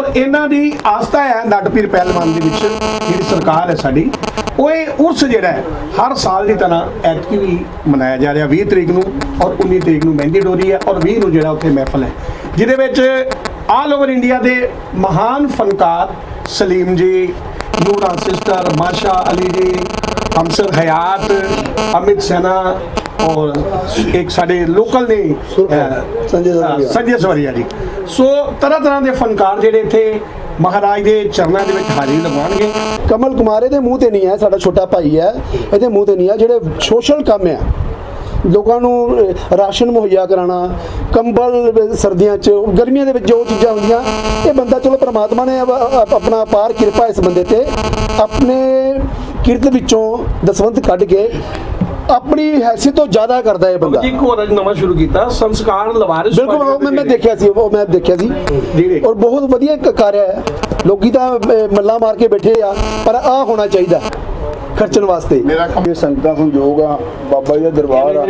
ਔਰ ਇਹਨਾਂ ਦੀ ਆਸਥਾ ਹੈ ਨਟਪੀਰ ਪਹਿਲਵਾਨ ਦੇ ਵਿੱਚ, ਜਿਹੜੀ ਸਰਕਾਰ ਹੈ ਸਾਡੀ, ਉਹ ਇਹ ਉਸ ਜਿਹੜਾ ਹਰ ਸਾਲ ਦੀ ਤਰ੍ਹਾਂ ਐਤਕੀ ਵੀ ਮਨਾਇਆ ਜਾ ਰਿਹਾ। 20 ਤਰੀਕ ਨੂੰ ਔਰ 19 ਤਰੀਕ ਨੂੰ ਮਹਿੰਦੀ ਡੋਰੀ ਹੈ ਔਰ 20 ਨੂੰ ਜਿਹੜਾ ਉੱਥੇ ਮਹਿਫਲ ਹੈ। ਜਿਹਦੇ ਵਿੱਚ ਆਲ ਓਵਰ ਇੰਡੀਆ ਦੇ ਮਹਾਨ ਫਨਕਾਰ ਸਲੀਮ ਜੀ, ਨੂਰਾ ਸਿਸਟਰ ਮਾਸ਼ਾ ਅਲੀ ਜੀ, ਹਮਸਰ ਹਯਾਤ, ਅਮਿਤ ਸੈਨਾ ਔਰ ਇੱਕ ਸਾਡੇ ਲੋਕਲ ਨੇ ਸੰਜੇ ਸਵਰੀਆ। ਸੰਜੇ ਸਵਰੀਆ ਜੀ। ਸੋ ਤਰ੍ਹਾਂ ਤਰ੍ਹਾਂ ਦੇ ਫਨਕਾਰ ਜਿਹੜੇ ਇੱਥੇ ਮਹਾਰਾਜ ਦੇ ਚਰਨਾਂ ਦੇ ਵਿੱਚ ਹਾਜ਼ਰੀ ਲਗਵਾਉਣਗੇ। ਕਮਲ ਕੁਮਾਰ ਇਹਦੇ ਮੂੰਹ ਤੇ ਨਹੀਂ ਹੈ ਸਾਡਾ ਛੋਟਾ ਭਾਈ ਹੈ। ਇਹਦੇ ਮੂੰਹ ਤੇ ਨਹੀਂ ਹੈ ਜਿਹੜੇ ਸੋਸ਼ਲ ਕੰਮ ਆ ਲੋਕਾਂ ਨੂੰ ਰਾਸ਼ਨ ਮੁਹੱਈਆ ਕਰਾਉਣਾ ਕੰਬਲ ਸਰਦੀਆਂ 'ਚ ਗਰਮੀਆਂ ਦੇ ਵਿੱਚ ਜੋ ਚੀਜ਼ਾਂ ਹੁੰਦੀਆਂ ਇਹ ਬੰਦਾ ਚਲੋ ਪ੍ਰਮਾਤਮਾ ਨੇ ਆਪਣਾ ਪਾਰ ਕਿਰਪਾ ਇਸ ਬੰਦੇ ਤੇ ਆਪਣੇ ਕਿਰਤ ਵਿੱਚੋਂ ਦਸਵੰਤ ਕੱਢ ਕੇ ਆਪਣੀ ਹੈਸੀਅਤ ਤੋਂ ਜ਼ਿਆਦਾ ਕਰਦਾ ਇਹ ਬੰਦਾ। ਇੱਕ ਹੋਰ ਅੱਜ ਨਵਾਂ ਸ਼ੁਰੂ ਕੀਤਾ ਸੰਸਕਾਰ ਲਵਾਰਿਸ ਬਿਲਕੁਲ ਉਹ ਮੈਂ ਮੈਂ ਦੇਖਿਆ ਸੀ ਉਹ ਮੈਂ ਦੇਖਿਆ ਸੀ। ਔਰ ਬਹੁਤ ਵਧੀਆ ਇੱਕ ਕਾਰਿਆ ਹੈ। ਲੋਕੀ ਤਾਂ ਮੱਲਾਂ ਮਾਰ ਕੇ ਬੈਠੇ ਆ ਪਰ ਆ ਹੋਣਾ ਚਾਹੀਦਾ। ਖਰਚਣ ਵਾਸਤੇ। ਮੇਰਾ ਕੰਮ ਇਹ ਸੰਗਤਾਂ ਸੰਜੋਗ ਆ। ਬਾਬਾ ਜੀ ਦਾ ਦਰਬਾਰ ਆ।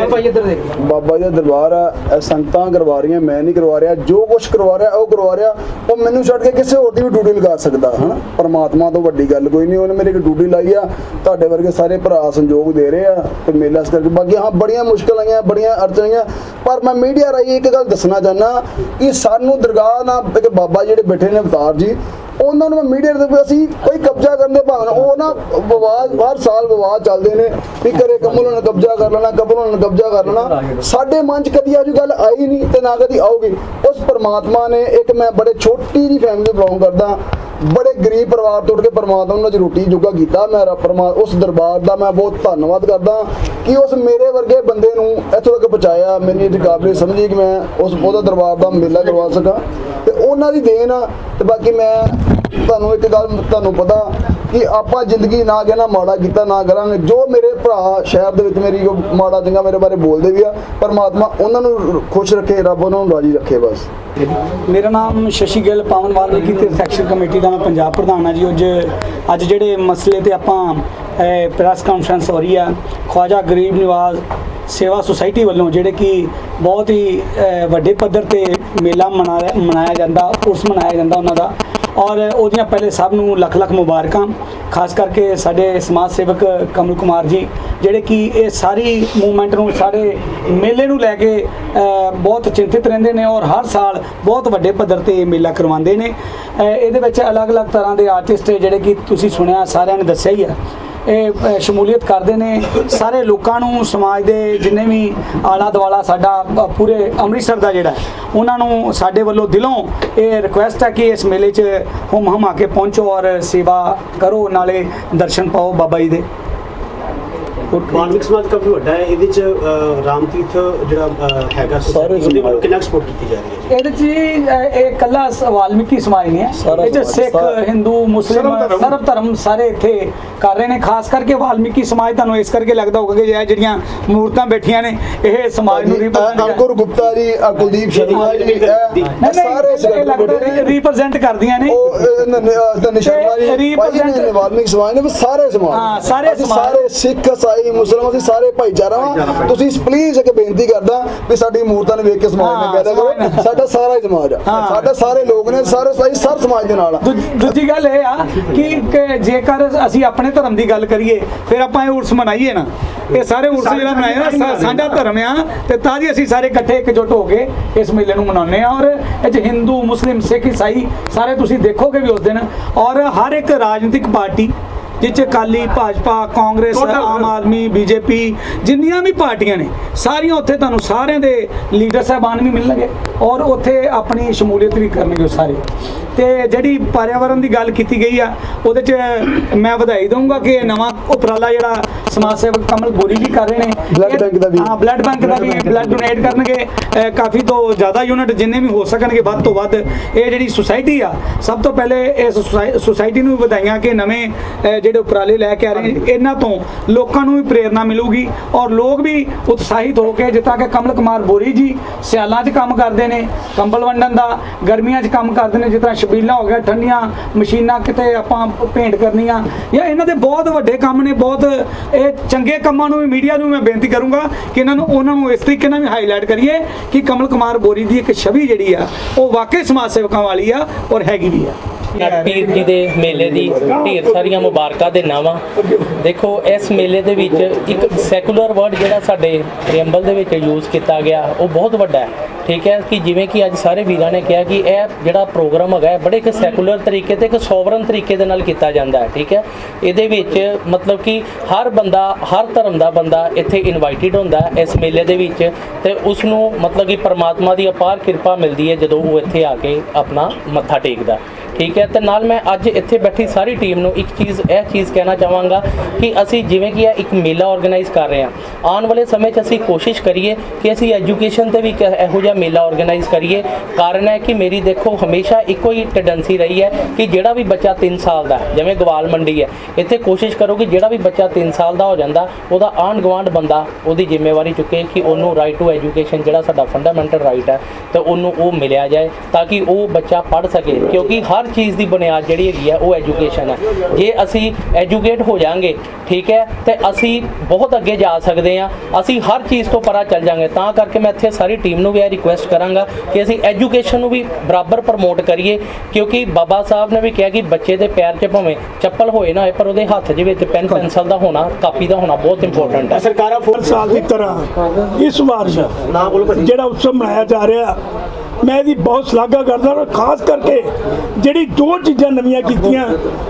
ਬਾਬਾ ਜੀ ਦਾ ਦਰਬਾਰ ਆ। ਇਹ ਸੰਗਤਾਂ ਕਰਵਾ ਰਹੀਆਂ ਮੈਂ ਨਹੀਂ ਕਰਵਾ ਰਿਹਾ। ਜੋ ਕੁਝ ਕਰਵਾ ਰਿਹਾ ਉਹ ਕਰਵਾ ਰਿਹਾ। ਉਹ ਮੈਨੂੰ ਛੱਡ ਕੇ ਕਿਸੇ ਹੋਰ ਦੀ ਵੀ ਡਿਊਟੀ ਲਗਾ ਸਕਦਾ ਹਨਾ? ਪਰਮਾਤਮਾ ਤੋਂ ਵੱਡੀ ਗੱਲ ਕੋਈ ਨਹੀਂ। ਉਹਨੇ ਮੇਰੀ ਇੱਕ ਡਿਊਟੀ ਲਾਈ ਆ। ਤੁਹਾਡੇ ਵਰਗੇ ਸਾਰੇ ਭਰਾ ਸੰਜੋਗ ਦੇ ਰਹੇ ਆ। ਤੇ ਮੇਲਾ ਇਸ ਕਰਕੇ ਬਾਕੀ ਹਾਂ ਬੜੀਆਂ ਮੁਸ਼ਕਲਾਂ ਆਈਆਂ ਬੜੀਆਂ ਅੜਚਣਾਂ ਆਈਆਂ। ਪਰ ਮੈਂ ਮੀਡੀਆ ਰਾਹੀਂ ਇੱਕ ਗੱਲ ਦੱਸਣਾ ਚਾਹੁੰਦਾ ਕਿ ਸਾਨੂੰ ਦਰਗਾਹ ਨਾਲ ਇੱਕ ਬਾਬਾ ਜਿਹੜੇ ਬੈਠੇ ਨੇ ਅਵਤਾਰ ਜੀ ਉਹਨਾਂ ਨੂੰ ਮੀਡੀਆ ਦੇ ਅਸੀਂ ਕੋਈ ਕਬਜ਼ਾ ਕਰਨ ਦੇ ਭਾਵਨਾ ਉਹ ਨਾ ਵਿਵਾਦ, ਹਰ ਸਾਲ ਵਿਵਾਦ ਚੱਲਦੇ ਨੇ ਵੀ ਕਰੇ ਕਮਲ ਨੇ ਕਬਜ਼ਾ ਕਰ ਲੈਣਾ ਕਮਲ ਨੇ ਕਬਜ਼ਾ ਕਰ ਲੈਣਾ। ਸਾਡੇ ਮਨ 'ਚ ਕਦੀ ਆਜੂ ਗੱਲ ਆਈ ਨਹੀਂ ਤੇ ਨਾ ਕਦੀ ਆਊਗੀ। ਉਸ ਪਰਮਾਤਮਾ ਨੇ ਇੱਕ ਮੈਂ ਬੜੇ ਛੋਟੀ ਜੀ ਫੈਮਿਲੀ ਬਿਲੋਂਗ ਕਰਦਾ, ਬੜੇ ਗਰੀਬ ਪਰਿਵਾਰ ਤੋਂ ਉੱਠ ਕੇ ਪਰਮਾਤਮਾ ਨੇ ਰੋਟੀ ਜੋਗਾ ਕੀਤਾ ਮੈਂ ਪਰਮਾ, ਉਸ ਦਰਬਾਰ ਦਾ ਮੈਂ ਬਹੁਤ ਧੰਨਵਾਦ ਕਰਦਾ ਕਿ ਉਸ ਮੇਰੇ ਵਰਗੇ ਬੰਦੇ ਨੂੰ ਇੱਥੋਂ ਤੱਕ ਪਹੁੰਚਾਇਆ, ਮੈਨੂੰ ਇਹ ਕਾਬਲੇ ਸਮਝੀ ਕਿ ਮੈਂ ਉਸ, ਉਹਦਾ ਦਰਬਾਰ ਦਾ ਮੇਲਾ ਕਰਵਾ ਸਕਾਂ। ਤੇ ਉਹਨਾਂ ਦੀ ਦੇਣ ਆ ਤੇ ਬਾਕੀ ਮੈਂ ਤੁਹਾਨੂੰ ਇੱਕ ਗੱਲ ਤੁਹਾਨੂੰ ਪਤਾ ਕਿ ਆਪਾਂ ਜ਼ਿੰਦਗੀ ਨਾ ਕਹਿਣਾ ਮਾੜਾ ਕੀਤਾ, ਨਾ ਕਰਾਂਗੇ। ਜੋ ਮੇਰੇ ਭਰਾ ਸ਼ਹਿਰ ਦੇ ਵਿੱਚ ਮੇਰੀ ਜੋ ਮਾੜਾ ਚੰਗਾ ਮੇਰੇ ਬਾਰੇ ਬੋਲਦੇ ਵੀ ਆ, ਪਰਮਾਤਮਾ ਉਹਨਾਂ ਨੂੰ ਖੁਸ਼ ਰੱਖੇ, ਰੱਬ ਉਹਨਾਂ ਨੂੰ ਰਾਜੀ ਰੱਖੇ ਬਸ। ਮੇਰਾ ਨਾਮ ਸ਼ਸ਼ੀ ਗਿੱਲ, ਪਾਵਨ ਵਾਲਮੀਕੀ ਤੀਰਥ ਐਕਸ਼ਨ ਕਮੇਟੀ ਦਾ ਮੈਂ ਪੰਜਾਬ ਪ੍ਰਧਾਨ ਹਾਂ ਜੀ। ਅੱਜ ਅੱਜ ਜਿਹੜੇ ਮਸਲੇ ਤੇ ਆਪਾਂ ਪ੍ਰੈਸ ਕਾਨਫਰੰਸ ਹੋ ਰਹੀ ਆ, ਖਵਾਜਾ ਗਰੀਬ ਨਿਵਾਜ਼ ਸੇਵਾ ਸੁਸਾਇਟੀ ਵੱਲੋਂ ਜਿਹੜੇ ਕਿ ਬਹੁਤ ਹੀ ਵੱਡੇ ਪੱਧਰ ਤੇ ਮੇਲਾ ਮਨਾਇਆ ਮਨਾਇਆ ਜਾਂਦਾ, ਉਸ ਮਨਾਇਆ ਜਾਂਦਾ ਉਹਨਾਂ ਦਾ। ਔਰ ਉਹਦੀਆਂ ਪਹਿਲੇ ਸਭ ਨੂੰ ਲੱਖ ਲੱਖ ਮੁਬਾਰਕਾਂ, ਖਾਸ ਕਰਕੇ ਸਾਡੇ ਸਮਾਜ ਸੇਵਕ ਕਮਲ ਕੁਮਾਰ ਜੀ, ਜਿਹੜੇ ਕਿ ਇਹ ਸਾਰੀ ਮੂਵਮੈਂਟ ਨੂੰ, ਸਾਰੇ ਮੇਲੇ ਨੂੰ ਲੈ ਕੇ ਬਹੁਤ ਚਿੰਤਿਤ ਰਹਿੰਦੇ ਨੇ ਔਰ ਹਰ ਸਾਲ ਬਹੁਤ ਵੱਡੇ ਪੱਧਰ ਤੇ ਇਹ ਮੇਲਾ ਕਰਵਾਉਂਦੇ ਨੇ। ਇਹਦੇ ਵਿੱਚ ਅਲੱਗ-ਅਲੱਗ ਤਰ੍ਹਾਂ ਦੇ ਆਰਟਿਸਟ ਜਿਹੜੇ ਕਿ ਤੁਸੀਂ ਸੁਣਿਆ, ਸਾਰਿਆਂ ਨੇ ਦੱਸਿਆ ਹੀ ਆ। ਇਹ ਸ਼ਮੂਲੀਅਤ ਕਰਦੇ ਨੇ। ਸਾਰੇ ਲੋਕਾਂ ਨੂੰ, ਸਮਾਜ ਦੇ ਜਿੰਨੇ ਵੀ ਆਲਾ ਦੁਆਲਾ ਸਾਡਾ ਪੂਰੇ ਅੰਮ੍ਰਿਤਸਰ ਦਾ ਜਿਹੜਾ ਉਹਨਾਂ ਨੂੰ ਸਾਡੇ ਵੱਲੋਂ ਦਿਲੋਂ ਇਹ ਰਿਕੁਐਸਟ ਹੈ ਕਿ ਇਸ ਮੇਲੇ 'ਚ ਹੁਮ ਹਮ ਆ ਕੇ ਪਹੁੰਚੋ ਔਰ ਸੇਵਾ ਕਰੋ, ਨਾਲੇ ਦਰਸ਼ਨ ਪਾਓ ਬਾਬਾ ਜੀ ਦੇ। ਮਾਨਵਿਕ ਸਮਾਜ ਕਾਫੀ ਵੱਡਾ ਹੈ ਇਹਦੇ ਚ ਅਹ, ਰਾਮ ਤੀਰਥ ਜਿਹੜਾ ਹੈਗਾ ਉਹਦੇ ਵੱਲੋਂ। ਕਿੰਨਾ ਸਪੋਰਟ ਕੀਤੀ ਜਾ ਰਹੀ ਹੈ ਜੀ ਇਹਦੇ 'ਚ ਇਹ ਕੱਲਾ ਵਾਲਮੀਕੀ ਸਮਾਜ ਨਹੀਂ ਹੈ ਇਹ 'ਚ ਸਿੱਖ। ਹਿੰਦੂ ਮੁਸਲਿਮ ਸਰਬ ਧਰਮ। ਸਾਰੇ ਇੱਥੇ ਕਰ ਰਹੇ ਨੇ ਖਾਸ ਕਰਕੇ ਵਾਲਮੀਕੀ ਸਮਾਜ ਤੁਹਾਨੂੰ ਇਸ ਕਰਕੇ ਲੱਗਦਾ ਹੋਊਗਾ ਕਿ ਇਹ ਜਿਹੜੀਆਂ ਮੂਰਤਾਂ ਬੈਠੀਆਂ ਨੇ ਇਹ ਸਮਾਜ ਨੂੰ ਅੰਕੁਰ ਗੁਪਤਾ ਜੀ ਕੁਲਦੀਪ ਸ਼ਰਮਾ ਜੀ ਸਾਰੇ ਰਿਪਰੈਜ਼ੈਂਟ ਕਰਦੀਆਂ ਨੇ ਸ਼ਰਮਾ ਜੀ represent- ਵਾਲਮੀਕ ਸਮਾਜ ਨੇ ਸਾਰੇ ਸਮਾਜ ਹਾਂ, ਸਾਰੇ ਸਮਾਜ। ਸਾਰੇ ਸਿੱਖ ਇਸਾਈ ਮੁਸਲਮਾਨ ਅਸੀਂ ਸਾਰੇ ਭਾਈਚਾਰਾ ਵਾਂ। ਤੁਸੀਂ ਪਲੀਜ਼ ਇੱਕ ਬੇਨਤੀ ਕਰਦਾ ਵੀ ਸਾਡੀ ਮੂਰਤਾਂ ਨੂੰ ਵੇਖ ਕੇ ਸਮਾਜ ਨੇ ਸਮਾਜ ਕਰੋ। ਸਾਡਾ ਸਾਰਾ ਹੀ ਸਮਾਜ ਆ। ਹਾਂ। ਸਾਡਾ ਸਾਰੇ ਲੋਕ ਨੇ ਸਾਰੇ ਸਾਈ ਸਰ ਸਮਾਜ ਦੇ ਨਾਲ ਦੂਜੀ ਗੱਲ ਇਹ ਆ ਕਿ ਜੇਕਰ ਅਸੀਂ ਆਪਣੇ ਧਰਮ ਦੀ ਗੱਲ ਕਰੀਏ ਫਿਰ ਆਪਾਂ ਇਹ ਉਰਸ ਮਨਾਈਏ ਨਾ। ਇਹ ਸਾਰੇ ਉਰਸ ਜਿਹੜਾ ਮਨਾਏ ਨਾ ਸਾਡਾ ਧਰਮ ਆ ਤੇ ਤਾਂ ਜੀ ਅਸੀਂ ਸਾਰੇ ਇਕੱਠੇ ਇਕਜੁੱਟ ਹੋ ਕੇ ਇਸ ਮੇਲੇ ਨੂੰ ਮਨਾਉਂਦੇ ਆ ਔਰ ਇਹ 'ਚ ਹਿੰਦੂ ਮੁਸਲਿਮ ਸਿੱਖ ਈਸਾਈ ਸਾਰੇ ਤੁਸੀਂ ਦੇਖੋਗੇ ਵੀ ਉਸ ਦਿਨ। ਔਰ ਹਰ ਇੱਕ ਰਾਜਨੀਤਿਕ ਪਾਰਟੀ ਜਿਹ 'ਚ ਅਕਾਲੀ ਭਾਜਪਾ ਕਾਂਗਰਸ। ਆਮ ਆਦਮੀ ਬੀਜੇਪੀ ਜਿੰਨੀਆਂ ਵੀ ਪਾਰਟੀਆਂ ਨੇ ਸਾਰੀਆਂ ਉੱਥੇ ਤੁਹਾਨੂੰ ਸਾਰਿਆਂ ਦੇ ਲੀਡਰ ਸਾਹਿਬਾਨ ਵੀ ਮਿਲਣਗੇ ਔਰ ਉੱਥੇ ਆਪਣੀ ਸ਼ਮੂਲੀਅਤ ਵੀ ਕਰਨਗੇ ਸਾਰੇ ਤੇ ਜਿਹੜੀ ਪਰਿਆਵਰਣ ਦੀ ਗੱਲ ਕੀਤੀ ਗਈ ਆ ਉਹਦੇ 'ਚ ਮੈਂ ਵਧਾਈ ਦਊਂਗਾ ਕਿ ਇਹ ਨਵਾਂ ਉਪਰਾਲਾ ਜਿਹੜਾ ਸਮਾਜ ਸੇਵਕ ਕਮਲ ਗੋਰੀ ਜੀ ਕਰ ਰਹੇ ਨੇ। Blood bank ਦਾ ਵੀ। ਹਾਂ ਬਲੱਡ ਬੈਂਕ ਦਾ ਵੀ ਬਲੱਡ ਡੋਨੇਟ ਕਰਨਗੇ। ਕਾਫੀ ਤੋਂ ਜ਼ਿਆਦਾ ਯੂਨਿਟ ਜਿੰਨੇ ਵੀ ਹੋ ਸਕਣਗੇ ਵੱਧ ਤੋਂ ਵੱਧ ਇਹ ਜਿਹੜੀ ਸੁਸਾਇਟੀ ਆ ਸਭ ਤੋਂ ਪਹਿਲੇ ਇਸ ਸੁਸਾਇਟੀ ਨੂੰ ਵੀ ਵਧਾਈਆਂ ਕਿ ਨਵੇਂ ਜਿਹੜੇ ਉਪਰਾਲੇ ਲੈ ਕੇ ਆ ਰਹੇ ਇਹਨਾਂ ਤੋਂ ਲੋਕਾਂ ਨੂੰ ਵੀ ਪ੍ਰੇਰਣਾ ਮਿਲੂਗੀ ਔਰ ਲੋਕ ਵੀ ਉਤਸ਼ਾਹਿਤ ਹੋ ਕੇ ਜਿੱਦਾਂ ਕਿ ਕਮਲ ਕੁਮਾਰ ਬੋਰੀ ਜੀ ਸਿਆਲਾਂ 'ਚ ਕੰਮ ਕਰਦੇ ਨੇ ਕੰਬਲ ਵੰਡਣ ਦਾ ਗਰਮੀਆਂ 'ਚ ਕੰਮ ਕਰਦੇ ਨੇ ਤਰ੍ਹਾਂ ਛਬੀਲਾਂ ਹੋ ਗਿਆ ਠੰਡੀਆਂ ਮਸ਼ੀਨਾਂ ਕਿਤੇ ਆਪਾਂ ਪੇਂਟ ਕਰਨੀਆਂ ਜਾਂ ਇਹਨਾਂ ਦੇ ਬਹੁਤ ਵੱਡੇ ਕੰਮ ਨੇ ਬਹੁਤ ਇਹ ਚੰਗੇ ਕੰਮਾਂ ਨੂੰ ਵੀ ਮੀਡੀਆ ਨੂੰ ਮੈਂ ਬੇਨਤੀ ਕਰੂੰਗਾ ਕਿ ਇਹਨਾਂ ਨੂੰ, ਉਹਨਾਂ ਨੂੰ ਇਸ ਤਰੀਕੇ ਨਾਲ ਵੀ ਹਾਈਲਾਈਟ ਕਰੀਏ ਕਿ ਕਮਲ ਕੁਮਾਰ ਬੋਰੀ ਦੀ ਇੱਕ ਛਵੀ ਜਿਹੜੀ ਆ, ਉਹ ਵਾਕਈ ਸਮਾਜ ਸੇਵਕਾਂ ਵਾਲੀ ਆ ਔਰ ਹੈਗੀ ਵੀ ਆ। ਪੀਰ ਜੀ ਦੇ ਮੇਲੇ ਦੀ ਢੇਰ ਸਾਰੀਆਂ ਮੁਬਾਰਕਾਂ ਦੇ ਨਾਵਾਂ ਦੇਖੋ, ਇਸ ਮੇਲੇ ਦੇ ਵਿੱਚ ਇੱਕ ਸੈਕੂਲਰ ਵਰਡ ਜਿਹੜਾ ਸਾਡੇ ਪ੍ਰੀਐਮਬਲ ਦੇ ਵਿੱਚ ਯੂਜ਼ ਕੀਤਾ ਗਿਆ, ਉਹ ਬਹੁਤ ਵੱਡਾ ਹੈ। ਠੀਕ ਹੈ ਕਿ ਜਿਵੇਂ ਕਿ ਅੱਜ ਸਾਰੇ ਵੀਰਾਂ ਨੇ ਕਿਹਾ ਕਿ ਇਹ ਜਿਹੜਾ ਪ੍ਰੋਗਰਾਮ ਹੈਗਾ ਬੜੇ ਇੱਕ ਸੈਕੂਲਰ ਤਰੀਕੇ ਤੇ ਇੱਕ ਸੋਵਰਨ ਤਰੀਕੇ ਦੇ ਨਾਲ ਕੀਤਾ ਜਾਂਦਾ ਹੈ, ਠੀਕ ਹੈ? ਇਹਦੇ ਵਿੱਚ ਮਤਲਬ ਕਿ ਹਰ ਬੰਦਾ, ਹਰ ਧਰਮ ਦਾ ਬੰਦਾ ਇੱਥੇ ਇਨਵਾਈਟਿਡ ਹੁੰਦਾ ਹੈ ਇਸ ਮੇਲੇ ਦੇ ਵਿੱਚ ਤੇ ਉਸ ਨੂੰ ਮਤਲਬ ਕਿ ਪਰਮਾਤਮਾ ਦੀ ਅਪਾਰ ਕਿਰਪਾ ਮਿਲਦੀ ਹੈ ਜਦੋਂ ਉਹ ਇੱਥੇ ਆ ਕੇ ਆਪਣਾ ਮੱਥਾ ਟੇਕਦਾ। ਠੀਕ ਹੈ, ਤੇ ਨਾਲ ਮੈਂ ਅੱਜ ਇੱਥੇ ਬੈਠੀ ਸਾਰੀ ਟੀਮ ਨੂੰ ਇੱਕ ਚੀਜ਼, ਇਹ ਚੀਜ਼ ਕਹਿਣਾ ਚਾਹਾਂਗਾ ਕਿ ਅਸੀਂ ਜਿਵੇਂ ਕਿ ਇਹ ਇੱਕ ਮੇਲਾ ਆਰਗੇਨਾਈਜ਼ ਕਰ ਰਹੇ ਹਾਂ। ਆਉਣ ਵਾਲੇ ਸਮੇਂ 'ਚ ਅਸੀਂ ਕੋਸ਼ਿਸ਼ ਕਰੀਏ ਕਿ ਅਸੀਂ ਐਜੂਕੇਸ਼ਨ ਤੇ ਵੀ ਇੱਕ ਇਹੋ ਜਿਹਾ ਮੇਲਾ ਆਰਗੇਨਾਈਜ਼ ਕਰੀਏ। ਕਾਰਨ ਹੈ ਕਿ ਮੇਰੀ ਦੇਖੋ, ਹਮੇਸ਼ਾ ਇੱਕੋ ਹੀ ਟੈਂਡੈਂਸੀ ਰਹੀ ਹੈ ਕਿ ਜਿਹੜਾ ਵੀ ਬੱਚਾ 3 ਸਾਲ ਦਾ ਜਿਵੇਂ ਗਵਾਲ ਮੰਡੀ ਹੈ, ਇੱਥੇ ਕੋਸ਼ਿਸ਼ ਕਰੋ ਕਿ ਜਿਹੜਾ ਵੀ ਬੱਚਾ 3 ਸਾਲ ਦਾ ਹੋ ਜਾਂਦਾ, ਉਹਦਾ ਆਂਢ ਗੁਆਂਢ ਬੰਦਾ ਉਹਦੀ ਜ਼ਿੰਮੇਵਾਰੀ ਚੁੱਕੇ ਕਿ ਉਹਨੂੰ ਰਾਈਟ ਟੂ ਐਜੂਕੇਸ਼ਨ ਜਿਹੜਾ ਸਾਡਾ ਫੰਡਾਮੈਂਟਲ ਰਾਈਟ ਹੈ, ਤੇ ਉਹਨੂੰ ਉਹ ਮਿਲਿਆ ਜਾਏ, ਤਾਂ ਕਿ ਉਹ ਬੱਚਾ ਪੜ੍ਹ ਸਕੇ। ਕਿਉਂਕਿ ਹਰ ਚੀਜ਼ ਦੀ ਬੁਨਿਆਦ ਜਿਹੜੀ ਹੈਗੀ ਹੈ ਉਹ ਐਜੂਕੇਸ਼ਨ ਹੈ ਜੇ ਅਸੀਂ ਐਜੂਕੇਟ ਹੋ ਜਾਾਂਗੇ ਠੀਕ ਹੈ ਤੇ ਅਸੀਂ ਬਹੁਤ ਅੱਗੇ ਜਾ ਸਕਦੇ ਹਾਂ ਅਸੀਂ ਹਰ ਚੀਜ਼ ਤੋਂ ਪਰਾਂ ਚੱਲ ਜਾਾਂਗੇ। ਤਾਂ ਕਰਕੇ ਮੈਂ ਇੱਥੇ ਸਾਰੀ ਟੀਮ ਨੂੰ ਵੀ ਇਹ ਰਿਕੁਐਸਟ ਕਰਾਂਗਾ ਕਿ ਅਸੀਂ ਐਜੂਕੇਸ਼ਨ ਨੂੰ ਵੀ ਬਰਾਬਰ ਪ੍ਰਮੋਟ ਕਰੀਏ ਕਿਉਂਕਿ ਬਾਬਾ ਸਾਹਿਬ ਨੇ ਵੀ ਕਿਹਾ ਕਿ ਬੱਚੇ ਦੇ ਪੈਰ 'ਚ ਭਾਵੇਂ ਚੱਪਲ ਹੋਏ ਨਾ ਹੋਏ ਪਰ ਉਹਦੇ ਹੱਥ ਦੇ ਵਿੱਚ ਪੈਨ ਪੈਨਸਲ ਦਾ ਹੋਣਾ ਕਾਪੀ ਦਾ ਹੋਣਾ ਬਹੁਤ ਇੰਪੋਰਟੈਂਟ ਹੈ। ਸਰਕਾਰਾਂ ਹਰ ਸਾਲ ਦੀ ਤਰ੍ਹਾਂ ਇਸ ਵਾਰ ਨਾ ਬੋਲੋ ਭਾਜੀ। ਜਿਹੜਾ ਉਤਸਵ ਮਨਾਇਆ ਜਾ ਰਿਹਾ ਮੈਂ ਇਹਦੀ ਬਹੁਤ ਸ਼ਲਾਘਾ ਕਰਦਾ ਔਰ ਖਾਸ ਕਰਕੇ ਜਿਹੜੀ ਦੋ ਚੀਜ਼ਾਂ ਨਵੀਆਂ ਕੀਤੀਆਂ,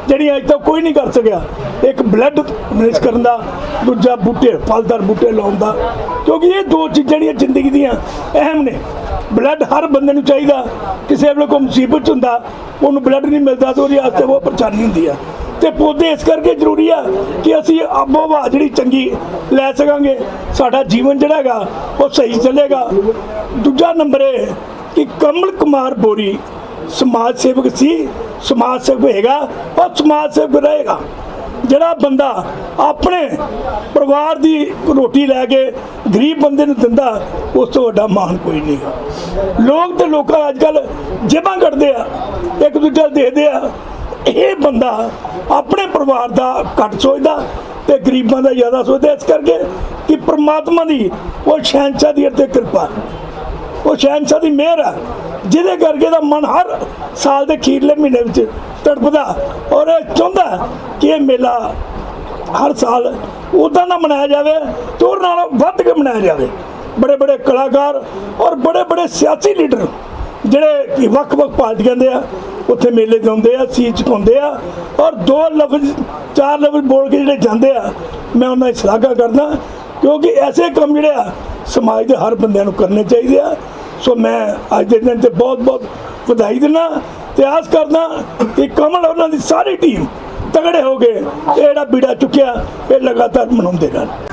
ਜਿਹੜੀਆਂ ਅਜੇ ਤੱਕ ਕੋਈ ਨਹੀਂ ਕਰ ਸਕਿਆ। ਇੱਕ ਬਲੱਡ ਮਿਕਸ ਕਰਨ ਦਾ, ਦੂਜਾ ਬੂਟੇ, ਫਲਦਾਰ ਬੂਟੇ ਲਾਉਣ ਦਾ। ਕਿਉਂਕਿ ਇਹ ਦੋ ਚੀਜ਼ਾਂ ਜਿਹੜੀਆਂ ਜ਼ਿੰਦਗੀ ਦੀਆਂ ਅਹਿਮ ਨੇ। ਬਲੱਡ ਹਰ ਬੰਦੇ ਨੂੰ ਚਾਹੀਦਾ, ਕਿਸੇ ਵੇਲੇ ਕੋਈ ਮੁਸੀਬਤ 'ਚ ਹੁੰਦਾ, ਉਹਨੂੰ ਬਲੱਡ ਨਹੀਂ ਮਿਲਦਾ ਤਾਂ ਉਹਦੇ ਵਾਸਤੇ ਬਹੁਤ ਪਰੇਸ਼ਾਨੀ ਹੁੰਦੀ ਆ। ਤੇ ਪੌਦੇ ਇਸ ਕਰਕੇ ਜ਼ਰੂਰੀ ਆ ਕਿ ਅਸੀਂ ਆਬੋ ਹਵਾ ਜਿਹੜੀ ਚੰਗੀ ਲੈ ਸਕਾਂਗੇ, ਸਾਡਾ ਜੀਵਨ ਜਿਹੜਾ ਹੈਗਾ, ਉਹ ਸਹੀ ਚੱਲੇਗਾ। ਦੂਜਾ ਨੰਬਰ ਇਹ ਕਿ ਕਮਲ ਕੁਮਾਰ ਬੋਰੀ ਸਮਾਜ ਸੇਵਕ ਸੀ, ਸਮਾਜ ਸੇਵਕ ਹੋਏਗਾ ਉਹ ਸਮਾਜ ਸੇਵਕ ਰਹੇਗਾ। ਜਿਹੜਾ ਬੰਦਾ ਆਪਣੇ ਪਰਿਵਾਰ ਦੀ ਰੋਟੀ ਲੈ ਕੇ ਗਰੀਬ ਬੰਦੇ ਨੂੰ ਦਿੰਦਾ, ਉਸ ਤੋਂ ਵੱਡਾ ਮਾਣ ਕੋਈ ਨਹੀਂਗਾ ਲੋਕ ਤੇ ਲੋਕਾਂ ਅੱਜ ਕੱਲ ਜੇਬਾਂ ਕੱਢਦੇ ਆ, ਇੱਕ ਦੂਜੇ ਨੂੰ ਦੇਖਦੇ ਆ। ਇਹ ਬੰਦਾ ਆਪਣੇ ਪਰਿਵਾਰ ਦਾ ਘੱਟ ਸੋਚਦਾ ਤੇ ਗਰੀਬਾਂ ਦਾ ਜ਼ਿਆਦਾ ਸੋਚਦਾ, ਇਸ ਕਰਕੇ ਕਿ ਪ੍ਰਮਾਤਮਾ ਦੀ ਉਹ ਸ਼ਹਿਨशाह ਦੀ ਅਤੇ ਕਿਰਪਾ। ਉਹ ਸ਼ਹਿਨशाह ਦੀ ਮਿਹਰ ਆ, ਜਿਹਦੇ ਕਰਕੇ ਦਾ ਮਨ ਹਰ ਸਾਲ ਦੇ ਅਖੀਰਲੇ ਮਹੀਨੇ ਵਿੱਚ ਤੜਪਦਾ ਔਰ ਇਹ ਚਾਹੁੰਦਾ ਕਿ ਇਹ ਮੇਲਾ ਹਰ ਸਾਲ ਉਦਾਂ ਦਾ ਮਨਾਇਆ ਜਾਵੇ ਤੇ ਹੋਰ ਨਾਲੋਂ ਵੱਧ ਕੇ ਮਨਾਇਆ ਜਾਵੇ। ਬੜੇ ਬੜੇ ਕਲਾਕਾਰ ਔਰ ਬੜੇ ਬੜੇ ਸਿਆਸੀ ਲੀਡਰ ਜਿਹੜੇ ਕਿ ਵੱਖ-ਵੱਖ ਪਾਰਟੀਆਂ ਦੇ ਆ, ਉੱਥੇ ਮੇਲੇ ਤੇ ਆਉਂਦੇ ਆ, ਸੀਟ ਪਾਉਂਦੇ ਆ ਔਰ ਦੋ ਲਫ਼ਜ਼, ਚਾਰ ਲਫ਼ਜ਼ ਬੋਲ ਕੇ ਜਿਹੜੇ ਜਾਂਦੇ ਆ, ਮੈਂ ਉਹਨਾਂ ਦੀ ਸ਼ਲਾਘਾ ਕਰਦਾ ਕਿਉਂਕਿ ਐਸੇ ਕੰਮ ਜਿਹੜੇ ਆ, ਸਮਾਜ ਦੇ ਹਰ ਬੰਦਿਆਂ ਨੂੰ ਕਰਨੇ ਚਾਹੀਦੇ ਆ। ਸੋ ਮੈਂ ਅੱਜ ਦੇ ਦਿਨ ਤੇ ਬਹੁਤ ਬਹੁਤ ਵਧਾਈ ਦਿੰਦਾ, ਤੇ ਆਸ ਕਰਦਾ ਕਿ ਕਮਲ ਉਹਨਾਂ ਦੀ ਸਾਰੀ ਟੀਮ ਤਗੜੇ ਹੋ ਗਏ ਇਹ ਜਿਹੜਾ ਬੀੜਾ ਚੁੱਕਿਆ, ਇਹ ਲਗਾਤਾਰ ਮਨਾਉਂਦੇ ਰਹਿਣ।